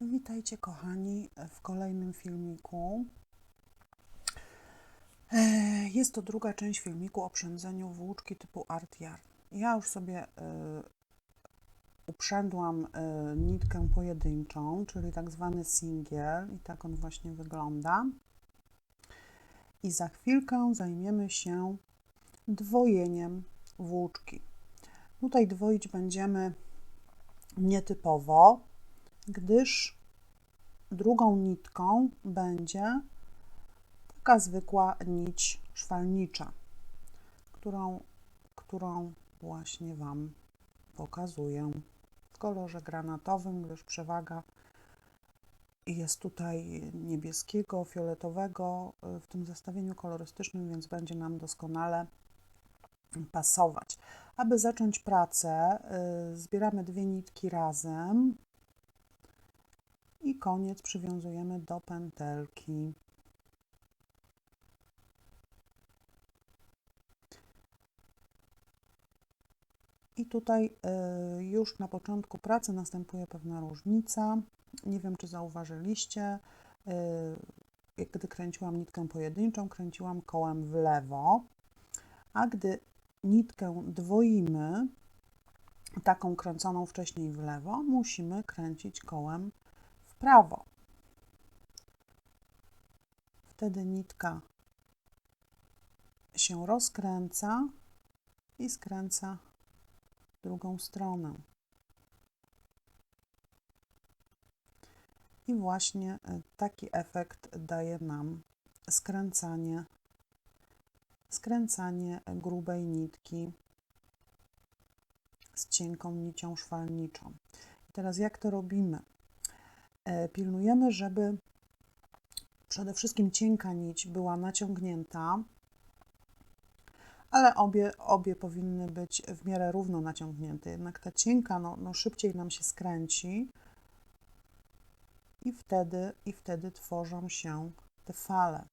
Witajcie kochani w kolejnym filmiku. E, Jest to druga część filmiku o przędzeniu włóczki typu Art Yarn. Ja już sobie e, uprzędłam e, nitkę pojedynczą, czyli tak zwany singiel i tak on właśnie wygląda. I za chwilkę zajmiemy się dwojeniem włóczki. Tutaj dwoić będziemy nietypowo, gdyż drugą nitką będzie taka zwykła nić szwalnicza, którą, którą właśnie Wam pokazuję w kolorze granatowym, gdyż przewaga jest tutaj niebieskiego, fioletowego w tym zestawieniu kolorystycznym, więc będzie nam doskonale pasować. Aby zacząć pracę, y, zbieramy dwie nitki razem i koniec przywiązujemy do pętelki. I tutaj y, już na początku pracy następuje pewna różnica. Nie wiem, czy zauważyliście, y, gdy kręciłam nitkę pojedynczą, kręciłam kołem w lewo, a gdy nitkę dwoimy, taką kręconą wcześniej w lewo, musimy kręcić kołem prawo. Wtedy nitka się rozkręca i skręca drugą stronę. I właśnie taki efekt daje nam skręcanie skręcanie grubej nitki z cienką nicią szwalniczą. Teraz jak to robimy? Pilnujemy, żeby przede wszystkim cienka nić była naciągnięta, ale obie, obie powinny być w miarę równo naciągnięte. Jednak ta cienka no, no szybciej nam się skręci i wtedy, i wtedy tworzą się te fale.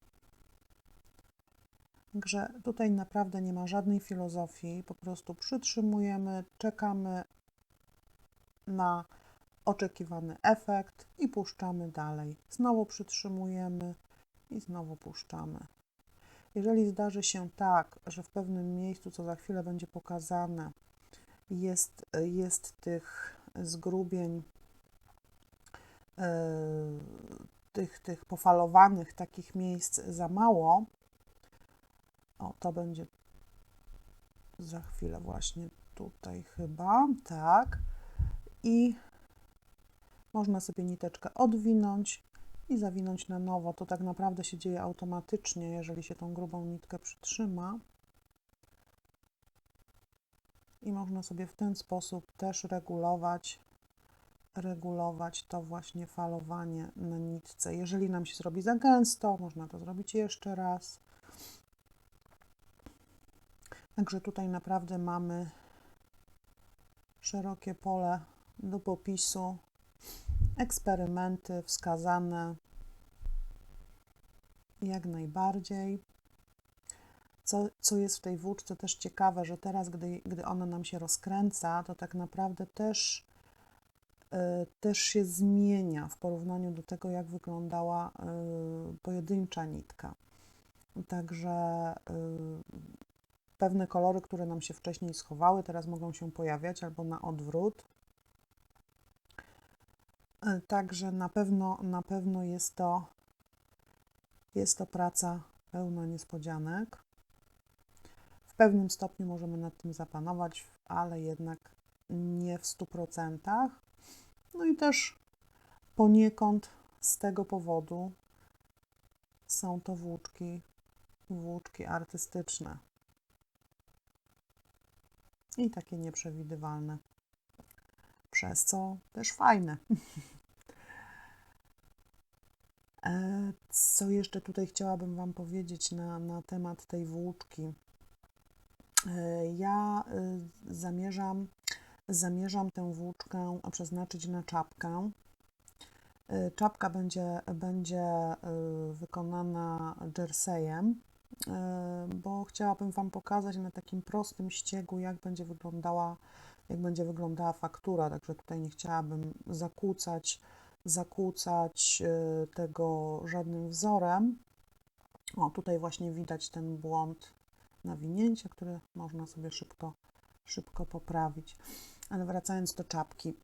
Także tutaj naprawdę nie ma żadnej filozofii, po prostu przytrzymujemy, czekamy na oczekiwany efekt i puszczamy dalej. Znowu przytrzymujemy i znowu puszczamy. Jeżeli zdarzy się tak, że w pewnym miejscu, co za chwilę będzie pokazane, jest, jest tych zgrubień, yy, tych, tych pofalowanych takich miejsc za mało, o, to będzie za chwilę właśnie tutaj chyba, tak. I można sobie niteczkę odwinąć i zawinąć na nowo. To tak naprawdę się dzieje automatycznie, jeżeli się tą grubą nitkę przytrzyma. I można sobie w ten sposób też regulować, regulować to właśnie falowanie na nitce. Jeżeli nam się zrobi za gęsto, można to zrobić jeszcze raz. Także tutaj naprawdę mamy szerokie pole do popisu, eksperymenty wskazane jak najbardziej. Co, co jest w tej włóczce też ciekawe, że teraz, gdy, gdy ona nam się rozkręca, to tak naprawdę też, y, też się zmienia w porównaniu do tego, jak wyglądała y, pojedyncza nitka. Także y, pewne kolory, które nam się wcześniej schowały, teraz mogą się pojawiać albo na odwrót. E, także na pewno, na pewno jest to, jest to praca pełna niespodzianek. W pewnym stopniu możemy nad tym zapanować, ale jednak nie w 100%. No i też poniekąd z tego powodu są to włóczki, włóczki artystyczne i takie nieprzewidywalne, przez co też fajne. E, co jeszcze tutaj chciałabym Wam powiedzieć na, na temat tej włóczki? E, ja y, zamierzam, zamierzam tę włóczkę przeznaczyć na czapkę. E, czapka będzie, będzie wykonana jerseyem E, bo chciałabym Wam pokazać na takim prostym ściegu, jak będzie wyglądała, jak będzie wyglądała faktura, także tutaj nie chciałabym zakłócać zakłócać y, tego żadnym wzorem. O, tutaj właśnie widać ten błąd nawinięcia, który można sobie szybko, szybko poprawić. Ale wracając do czapki.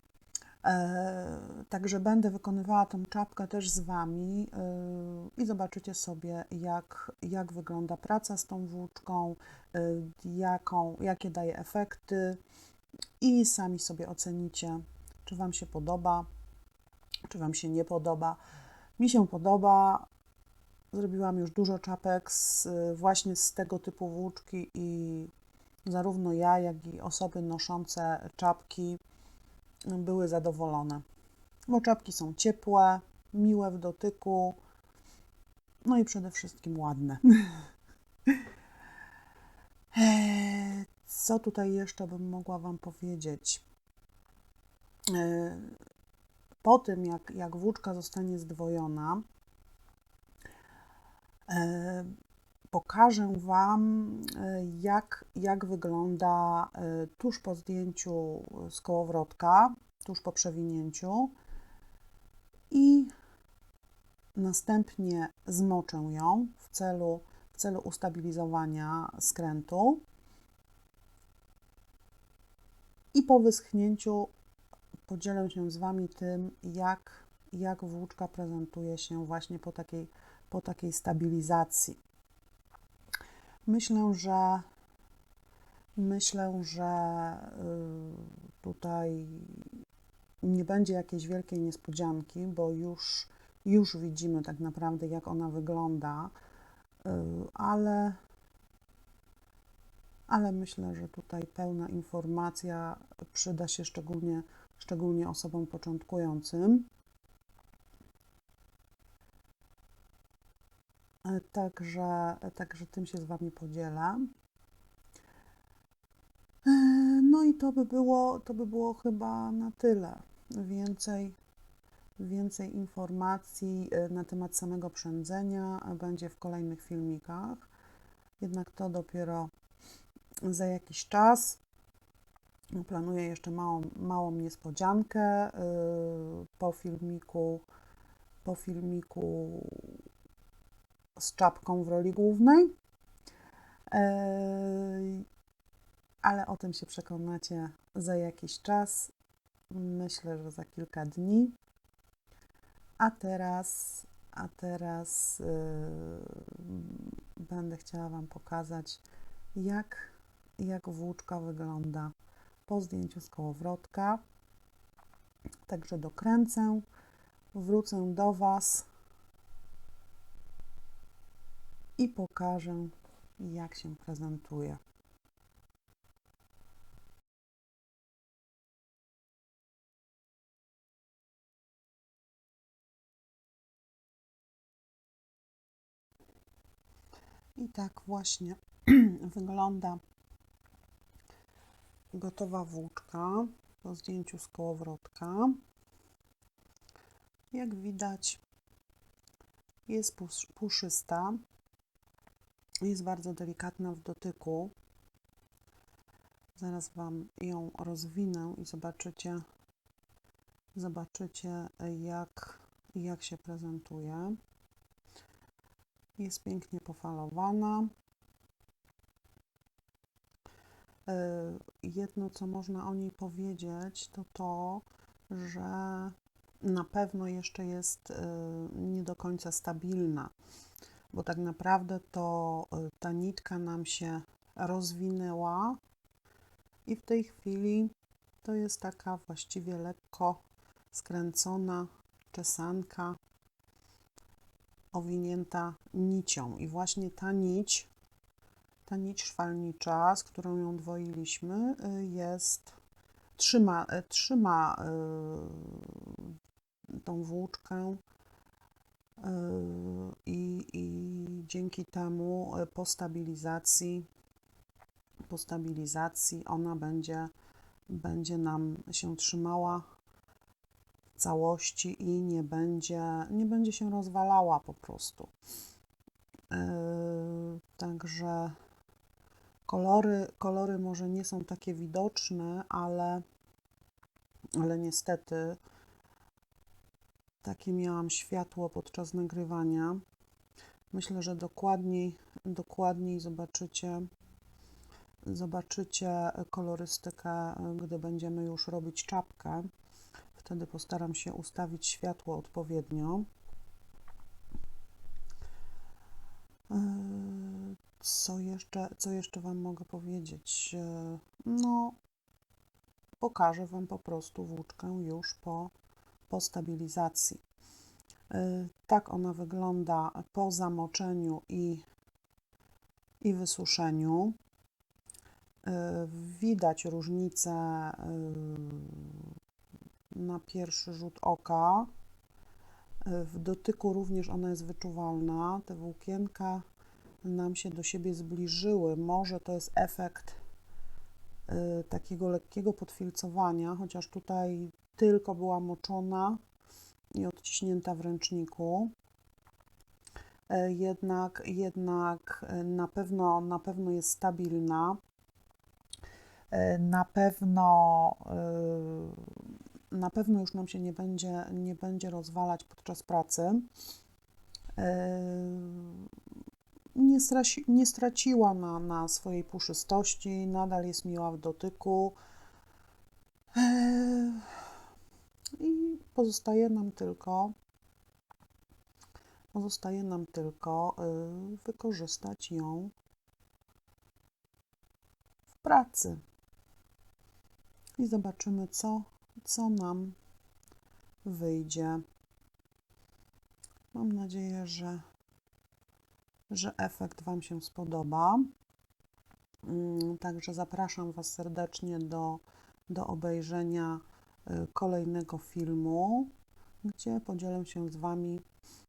E, także będę wykonywała tą czapkę też z Wami e, i zobaczycie sobie, jak, jak wygląda praca z tą włóczką, e, jaką, jakie daje efekty i sami sobie ocenicie, czy Wam się podoba, czy Wam się nie podoba. Mi się podoba. Zrobiłam już dużo czapek z, właśnie z tego typu włóczki i zarówno ja, jak i osoby noszące czapki były zadowolone. Bo czapki są ciepłe, miłe w dotyku, no i przede wszystkim ładne. Eee, co tutaj jeszcze bym mogła Wam powiedzieć? Po tym, jak, jak włóczka zostanie zdwojona, eee, pokażę Wam, jak, jak wygląda tuż po zdjęciu z kołowrotka, tuż po przewinięciu i następnie zmoczę ją w celu, w celu ustabilizowania skrętu. I po wyschnięciu podzielę się z Wami tym, jak, jak włóczka prezentuje się właśnie po takiej, po takiej stabilizacji. Myślę, że myślę, że y, tutaj nie będzie jakiejś wielkiej niespodzianki, bo już, już widzimy tak naprawdę, jak ona wygląda, y, ale, ale myślę, że tutaj pełna informacja przyda się szczególnie, szczególnie osobom początkującym. E, także, także tym się z Wami podzielę. E, no i to by było, to by było chyba na tyle. Więcej, więcej informacji e, na temat samego przędzenia będzie w kolejnych filmikach. Jednak to dopiero za jakiś czas. Planuję jeszcze małą, małą niespodziankę po filmiku, po filmiku z czapką w roli głównej. Ale o tym się przekonacie za jakiś czas. Myślę, że za kilka dni. A teraz, a teraz yy, będę chciała Wam pokazać, jak, jak włóczka wygląda po zdjęciu z kołowrotka. Także dokręcę, wrócę do Was i pokażę, jak się prezentuje. I tak właśnie wygląda gotowa włóczka po zdjęciu z kołowrotka. Jak widać, jest puszysta, jest bardzo delikatna w dotyku. Zaraz Wam ją rozwinę i zobaczycie, zobaczycie jak, jak się prezentuje. Jest pięknie pofalowana. Jedno, co można o niej powiedzieć, to to, że na pewno jeszcze jest e, nie do końca stabilna bo tak naprawdę to y, ta nitka nam się rozwinęła i w tej chwili to jest taka właściwie lekko skręcona czesanka owinięta nicią. I właśnie ta nić ta nić szwalnicza, z którą ją dwoiliśmy y, jest trzyma, y, trzyma tą włóczkę i, i dzięki temu po stabilizacji, po stabilizacji ona będzie, będzie nam się trzymała całości i nie będzie, nie będzie się rozwalała po prostu. Także kolory, kolory może nie są takie widoczne, ale, ale niestety Takie miałam światło podczas nagrywania. Myślę, że dokładniej, dokładniej zobaczycie, zobaczycie kolorystykę, gdy będziemy już robić czapkę. Wtedy postaram się ustawić światło odpowiednio. Co jeszcze, co jeszcze Wam mogę powiedzieć? Yy, No, pokażę Wam po prostu włóczkę już po, po stabilizacji. Yy, Tak ona wygląda po zamoczeniu i, i wysuszeniu. Yy, Widać różnicę na pierwszy rzut oka. W dotyku również ona jest wyczuwalna. Te włókienka nam się do siebie zbliżyły. Może to jest efekt y, takiego lekkiego podfilcowania, chociaż tutaj tylko była moczona i odciśnięta w ręczniku. Y, Jednak, jednak y, na pewno, na pewno jest stabilna. Y, Na pewno, na pewno już nam się nie będzie, nie będzie rozwalać podczas pracy. Nie, straci, nie straciła na, na swojej puszystości, nadal jest miła w dotyku. Eee, I pozostaje nam tylko pozostaje nam tylko y, wykorzystać ją w pracy. I zobaczymy, co, co nam wyjdzie. Mam nadzieję, że że efekt Wam się spodoba. Mm, Także zapraszam Was serdecznie do, do obejrzenia y, kolejnego filmu, gdzie podzielę się z Wami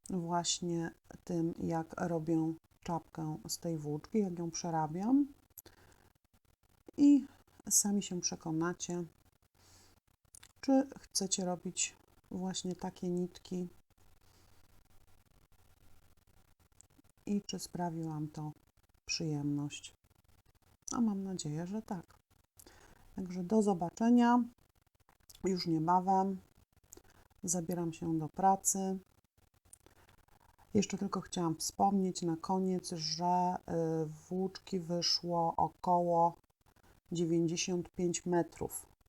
właśnie tym, jak robię czapkę z tej włóczki, jak ją przerabiam. I sami się przekonacie, czy chcecie robić właśnie takie nitki i czy sprawi Wam to przyjemność. A mam nadzieję, że tak. Także do zobaczenia już niebawem. Zabieram się do pracy. Jeszcze tylko chciałam wspomnieć na koniec, że y, włóczki wyszło około 95 metrów.